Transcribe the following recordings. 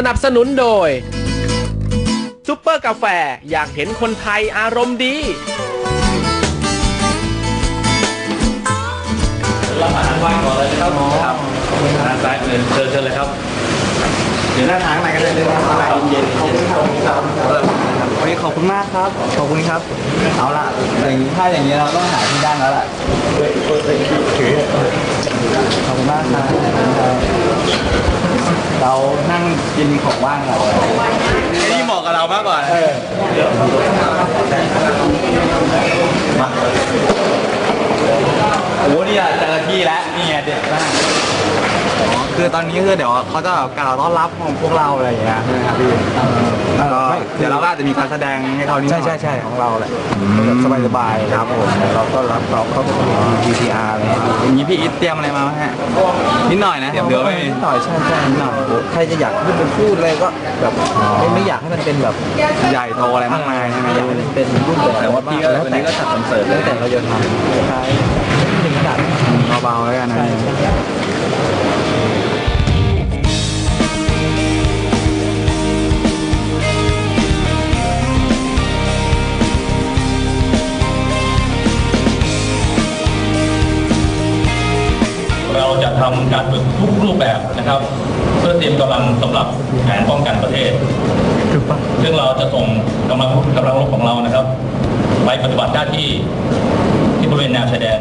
สนับสนุนโดยซุปเปอร์กาแฟอยากเห็นคนไทยอารมณ์ดีรับอาหารว่างก่อนเลยนะครับครับทางซ้ายเลยเชิญเชิญเลยครับเดี๋ยวหน้าทางไหนกันเลยเลยครับอะไรเย็นๆขอบคุณครับโอเคขอบคุณมากครับขอบคุณครับเอาละอย่างนี้ถ้าอย่างนี้เราต้องหาที่นั่งแล้วล่ะขอบคุณมากครับเรานั่ง กินของว่างเรานี่เหมาะกับเรามากกว่ามาโอ้โหนี่อะเจอที่แล้วนี่ไงเด็กมาก คือตอนนี้คือเดี๋ยวเขาจะกล่าวต้อนรับของพวกเราอะไรอย่างเงี้ยใช่ไหมครับพี่แล้วก็เดี๋ยวเราก็อาจจะมีการแสดงให้เขานี่ใช่ใช่ใช่ของเราแหละสบายสบายครับผมเราก็รับเราเข้าสู่ GTR อะไรอย่างนี้พี่อิทเตรียมอะไรมาไหมฮะนิดหน่อยนะเดี๋ยวไม่นิดหน่อยใช่ใช่นิดหน่อยใครจะอยากขึ้นเป็นพูดอะไรก็แบบไม่ไม่อยากให้มันเป็นแบบใหญ่โตอะไรมากมายใช่ไหมอยากให้มันเป็นรูปแบบแต่ว่าพี่ก็วันนี้ก็จัดคอนเสิร์ตเลแล้วยแต่เราจะทำใช่ไม่ถึงขนาดเบาๆแล้วกันนะเร ทำการฝึกทุกรูปแบบนะครับ เพื่อเตรียมกำลังสำหรับแผนป้องกันประเทศซึ่งเราจะส่งกำลังกำลังรบของเรานะครับ ไปปฏิบัติหน้าที่ที่บริเวณแนวชายแดน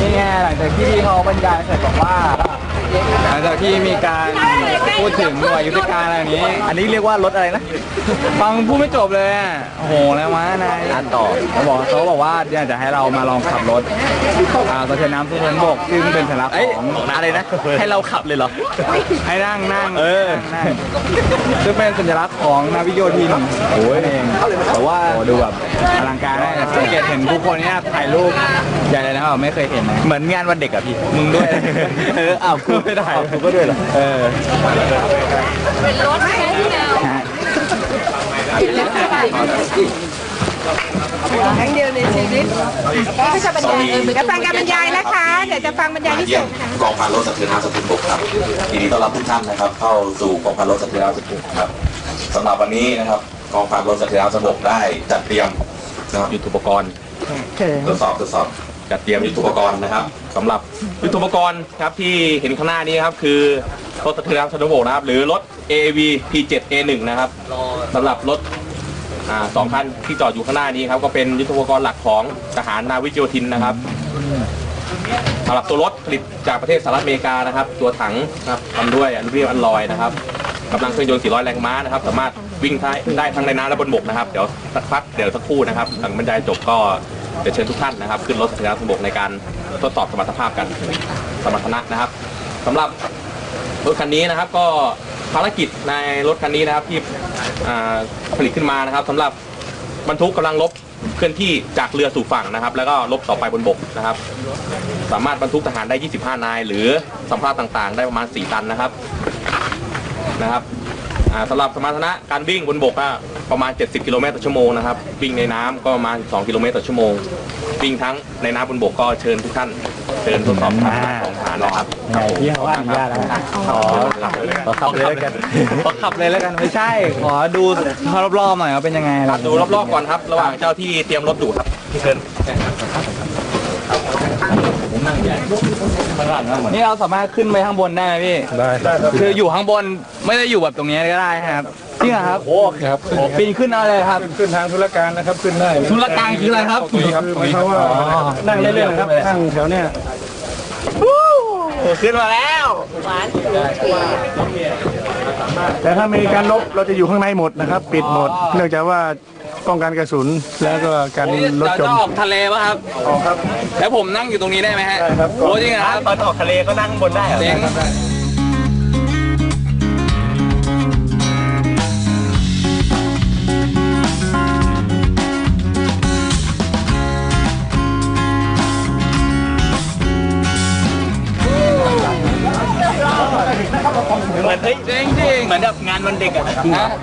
นี่ไงหลังจากที่พี่เขาบรรยายเสร็จบอกว่า งจากที่มีการพูดถึงหน่วยยุทธการอะไรอย่างนี้ อันนี้เรียกว่ารถอะไรนะ ฟังพูดไม่จบเลยอะโอ้โหแล้ววะนายอ่านต่อเขาบอกเขาบอกว่าอยากจะให้เรามาลองขับรถอ่าสะเทือนน้ำสะเทือนบกซึ่งเป็นสัญลักษณ์ของอะไรนะ ให้เราขับเลยเหรอ ให้นั่งนั่งเออ นั่งซึ่งเป็นสัญลักษณ์ของนาวิกโยธินโอ้ยเองแต่ว่าดูแบบอลังการนะสังเกตเห็นผู้คนเนี่ยถ่ายรูปใหญ่เลยนะครับไม่เคยเห็นนะ เหมือนงานวันเด็กอะพี่ มึงด้วย เอออ้าวกูไม่ได้กูก็ด้วยเหรอเออเป็นรถใช่ไหมพี่แนวฮะครั้งเดียวในชีวิตก็จะบรรยายเออจะฟังการบรรยายนะคะ เดี๋ยวจะฟังบรรยายพิเศเยี่ยมษค่ะกองพันรถสะเทือนน้ำสะเทือนบกครับยินดีต้อนรับทุกท่านนะครับ เข้าสู่กองพันรถสะเทือนน้ำสะเทือนบกครับสำหรับวันนี้นะครับกองพันรถสะเทือนน้ำสะเทือนบกได้จัดเตรียมนะครับยุทธุปกรณ์ตรวจสอบตรวจสอบ จัดเตรียมยุทธุปกรณ์นะครับสำหรับยุทธุปกรณ์ครับที่เห็นข้างหน้านี้ครับคือรถสะเทือนน้ำสะเทือนบกนะครับ หรือรถ AV P7 A1 นะครับสำหรับรถสองคันที่จอดอยู่ข้างหน้านี้ครับก็เป็นยุทธุปกรณ์หลักของทหารนาวิกโยธินนะครับสำหรับตัวรถผลิตจากประเทศสหรัฐอเมริกานะครับ ตัวถังนะครับทำด้วยอลูมิเนียมอัลลอยนะครับกำลังเครื่องยนต์ 400 แรงม้านะครับ สามารถวิ่งได้ได้ทั้งในน้ำและบนบกนะครับ เดี๋ยวสักพักเดี๋ยวสักครู่นะครับหลังบรรยายจบก็ เดี๋ยวเชิญทุกท่านนะครับ ขึ้นรถสะเทือนน้ำบกในการทดสอบสมรรถภาพกันสมรรถนะนะครับสำหรับรถคันนี้นะครับก็ภารกิจในรถคันนี้นะครับที่ผลิตขึ้นมานะครับสำหรับบรรทุกกำลังรบเคลื่อนที่จากเรือสู่ฝั่งนะครับ แล้วก็รบต่อไปบนบกนะครับ สามารถบรรทุกทหารได้ 25 นาย หรือสัมภาระต่างๆ ได้ประมาณ 4 ตันนะครับนะครับ อ่าสำหรับสมรรถนะการวิ่งบนบกก็ประมาณ 70 กิโลเมตรต่อชั่วโมงนะครับ วิ่งในน้ำก็ประมาณ 2 กิโลเมตรต่อชั่วโมง วิ่งทั้งในน้ำบนบกก็เชิญทุกท่านเชิญทดสอบสมรรถนะของทหารนะครับไหนพี่เขาว่าอนุญาตแล้วนะขอขอขับเลยแล้วกันขอขับเลยแล้วกันไม่ใช่ ขอดูรอบๆหน่อยว่าเป็นยังไงครับดูรอบๆก่อนครับ ระหว่างเจ้าที่เตรียมรถอยู่ครับเชิญ นี่เราสามารถขึ้นไปข้างบนได้ไหมพี่ ได้ได้คืออยู่ข้างบนไม่ได้อยู่แบบตรงนี้ก็ได้ครับจริงเหรอครับ โอ้ครับปีนขึ้นเอาเลยครับ ขึ้นทางธุรการนะครับ ขึ้นได้ธุรการคืออะไรครับครับหมายความว่านั่งเล่นๆนะครับข้างแถวเนี้ยขึ้นมาแล้วแต่ถ้ามีการลบเราจะอยู่ข้างในหมดนะครับ ปิดหมด เนื่องจากว่า ป้องกันกระสุนแล้วก็การนี่รถเราจจะมออกทะเลป่ะครับออกครับ แล้วผมนั่งอยู่ตรงนี้ได้ไหมฮะได้ครับโอ้จริงเหรอครับตอนออกทะเลก็นั่งบนได้เหรอเจ๋งเหมือนเฮ้ยจริงจริง เหมือนแบบงานวันเด็กอะนะ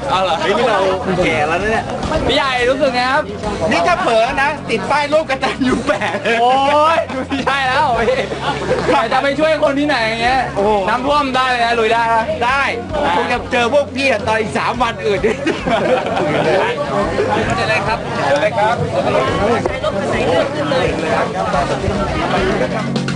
เอาเหรอนี่เราแก่แล้วเนี่ย พี่ใหญ่รู้สึกไงครับ นี่ถ้าเผลอนะ ติดป้ายรูปกระตันยูแปะโอ้ยไม่ใช่แล้วพี่ใครจะไปช่วยคนที่ไหนอย่างเงี้ยน้ำท่วมได้เลยนะลุยได้นะได้คงจะเจอพวกพี่อะตอนอีกสามวันอื่นด้วยเจอเลยครับเจอเลยครับไป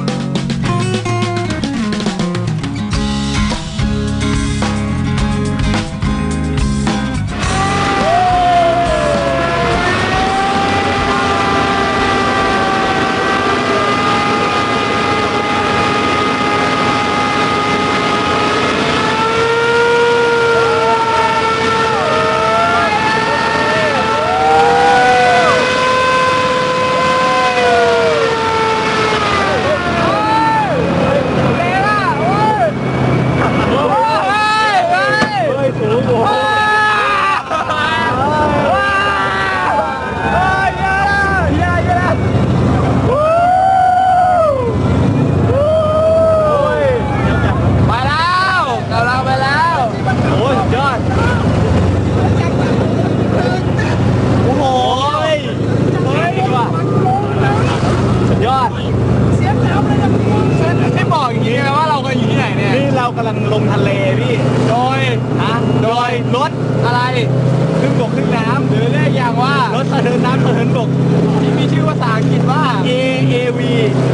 เทินน้ำสะเทินบกที่มีชื่อภาษาอังกฤษว่า AAV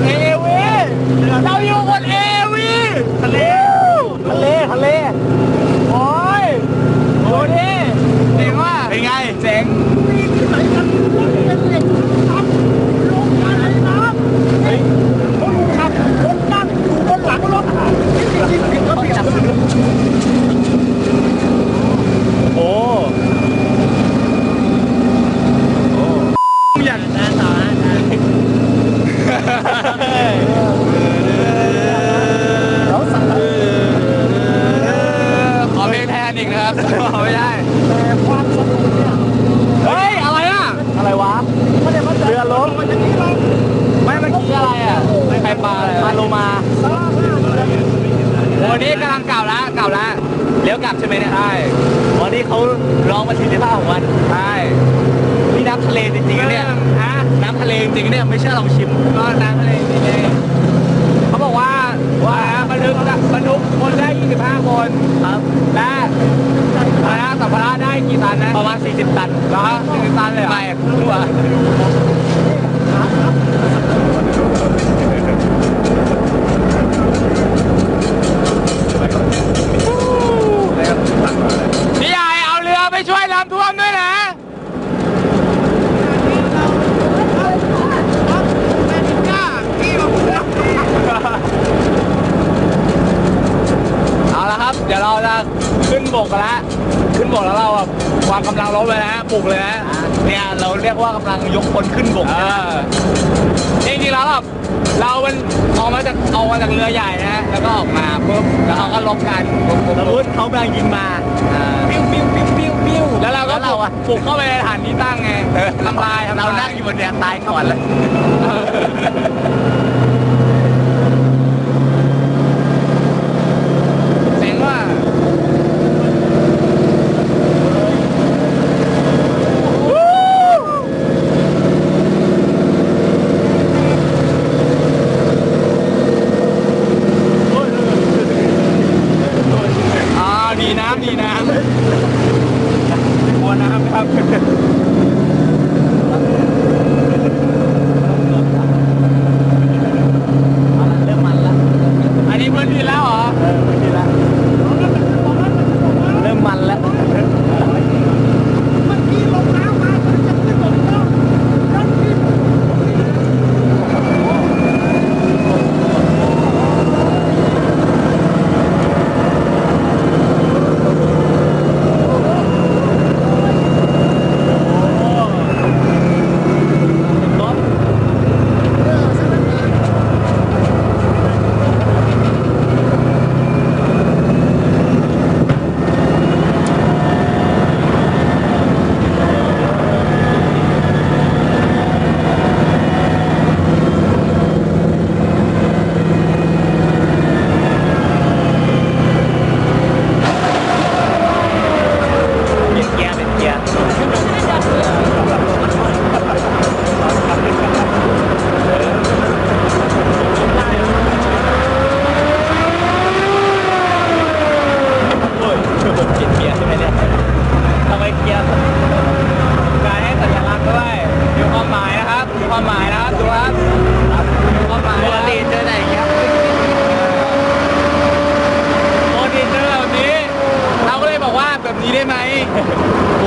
AV เราอยู่บน AV ทะเล ทะเล ทะเล โอ้ยโอ้ดิเจ๋งว่ะ เป็นไง เจ๋ง โอ้ อยากนะต่อขอเพลงแทนอีกนะครับ ไม่ได้เฮ้ย อะไรอะ อะไรวะ เรือล้ม ไม่เมื่อกี้อะไรอะใครปลาอะไร ปลาโลมา วั นนี้กำลังกล่าวละกล่าวละเลี้ยวกลับใช่ไหมเนี่ยใช่วันนี้เขาลองประสิทธิภาพของมันใช่นี่น้ำทะเลจริงๆนะเนี่ยฮะน้ำทะเลจริงๆเนี่ยไม่เชื่อลองชิมก็น้ำทะเลนี่เองเขาบอกว่าว่าบรรทุกบรรทุกคนได้ 25 คนครับและภาระสัมภาระได้กี่ตันนะประมาณ 40 ตันเหรอ40ตันเลยเหรอไม่รู้ว่า พี่ใหญ่เอาเรือไปช่วยน้ำท่วมด้วยนะ เอาละครับ เดี๋ยวเราจะขึ้นบกกันแล้ว ขึ้นบกแล้วเราแบบวางกำลังรบเลยนะปลุกเลยนะ เนี่ยเราเรียกว่ากำลังยกคนขึ้นบกเออจริงๆแล้วแบบเรามันออกมาจากออกมาจากเรือใหญ่นะ แล้วก็ออกมาปุ๊บแล้วเขาก็ลบกันปุ๊บปุ๊บสมมปุ๊บติเขากำลังยิงมาปิ้วปิ้วปิ้วปิ้วปิ้วแล้วเราก็แล้วเราอะปลุกเข้าไปในฐานที่ตั้งไงทำลายทำลายเรานั่งอยู่บนเรือตายก่อนเลย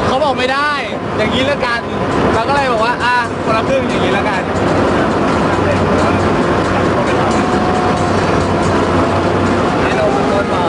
เขาบอกไม่ได้ อย่างนี้แล้วกันเราก็เลยบอกว่าอะคนละครึ่งอย่างนี้แล้วกันให้เราเป็นคนบอ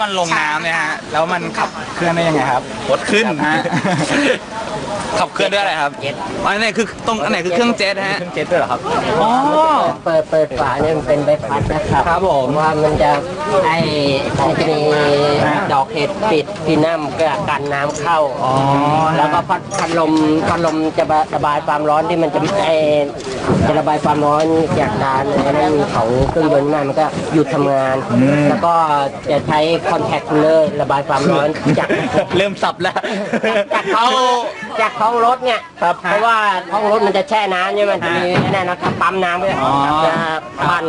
ว่าตอนนี้มันลงน้ำเนี่ยฮะแล้วมันขับเคลื่อนได้ยังไงครับ รถขึ้นฮะ ขับเคลื่อนด้วยอะไรครับเจ็ตอันไหนคือตรงอันไหนคือเครื่องเจ็ตฮะ เครื่องเจ็ตด้วยเหรอครับ อ๋อ เปิดเปิดฝาเนี่ยมันเป็นใบพัดนะครับครับผมว่ามันจะไอมันจะมีดอกเห็ดปิดพีนัมเพื่อกันน้ำเข้า อ๋อ แล้วก็พัดพัดลมพัดลมจะระบายความร้อนที่มันจะไอจะระบายความร้อนจากการไอ้นั้นของเครื่องยนต์นั่นมันก็หยุดทำงาน แล้วก็จะใช้คอนแทคคูลเลอร์ระบายความร้อนจากเริ่มสับแล้วจากเขาจากท้องรถเนี่ยเพราะว่าท้องรถมันจะแช่น้ำใช่ไหมมันจะมีแน่นะครับปั๊มน้ำไว้อ๋อจะปั่น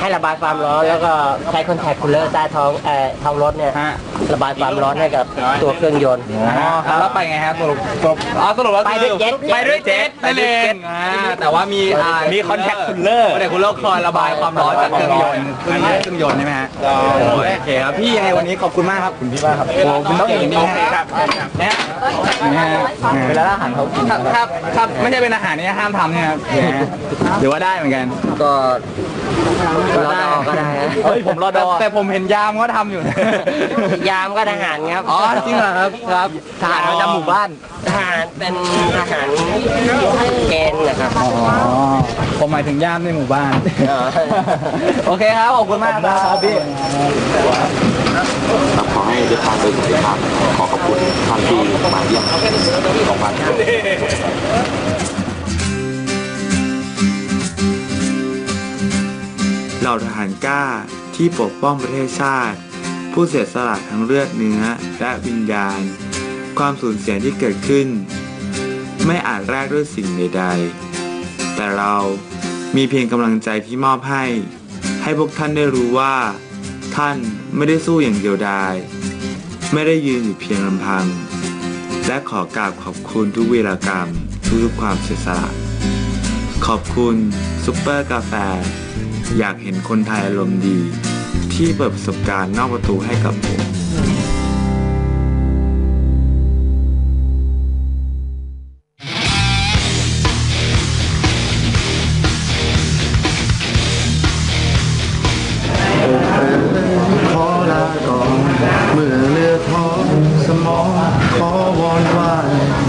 ให้ระบายความร้อนแล้วก็ใช้คอนแทคคูลเลอร์ใต้ท้องเอ่อท้องรถเนี่ยฮะ ระบายความร้อนให้กับตัวเครื่องยนต์ อ๋อครับแล้วไปไงครับสรุปสรุปอ๋อสรุปว่าไปด้วยเจ็ต ไปด้วยเจ็ตนั่นเองอ่าแต่ว่ามีอ่ามีคอนแทคคูลเลอร์คอนแทคคูลเลอร์คอยระบายความร้อนจากเครื่องยนต์เครื่องยนต์เครื่องยนต์ใช่ไหมฮะโอเคครับพี่ยังไงวันนี้ขอบคุณมากครับคุณพี่มากครับโอ้คุณต้องอย่างนี้ครับ นะฮะนะฮะเวลาอาหารเขากินครับครับครับไม่ใช่เป็นอาหารนี่ห้ามทำเนี่ยครับหรือว่าได้เหมือนกันก็รอดอก็ได้นะเฮ้ยผมรอดอแต่ผมเห็นยามเขาทำอยู่ยามก็ทหารครับอ๋อจริงเหรอครับครับทหารประจำหมู่บ้านทหารเป็นทหารเกณฑ์นะครับอ๋อผมหมายถึงย่ามในหมู่บ้านอ๋อโอเคครับขอบคุณมากครับพี่ ครับขอให้เดินทางโดยสวัสดิภาพขอขอบคุณท่านที่มาเยี่ยมโรงพยาบาลเหล่าทหารกล้าที่ปกป้องประเทศชาติ ผู้เสียสละทั้งเลือดเนื้อและวิญญาณ ความสูญเสียที่เกิดขึ้น ไม่อาจแลกด้วยสิ่งใดๆ แต่เรามีเพียงกำลังใจที่มอบให้ ให้พวกท่านได้รู้ว่า ท่านไม่ได้สู้อย่างเดียวดาย ไม่ได้ยืนอยู่เพียงลำพัง และขอกราบขอบคุณทุกเวลากรรมทุกๆความเสียสละ ขอบคุณซุปเปอร์กาแฟ อยากเห็นคนไทยอารมณ์ดี ที่เปิดประสบการณ์นอกประตูให้กับผม call, call on by.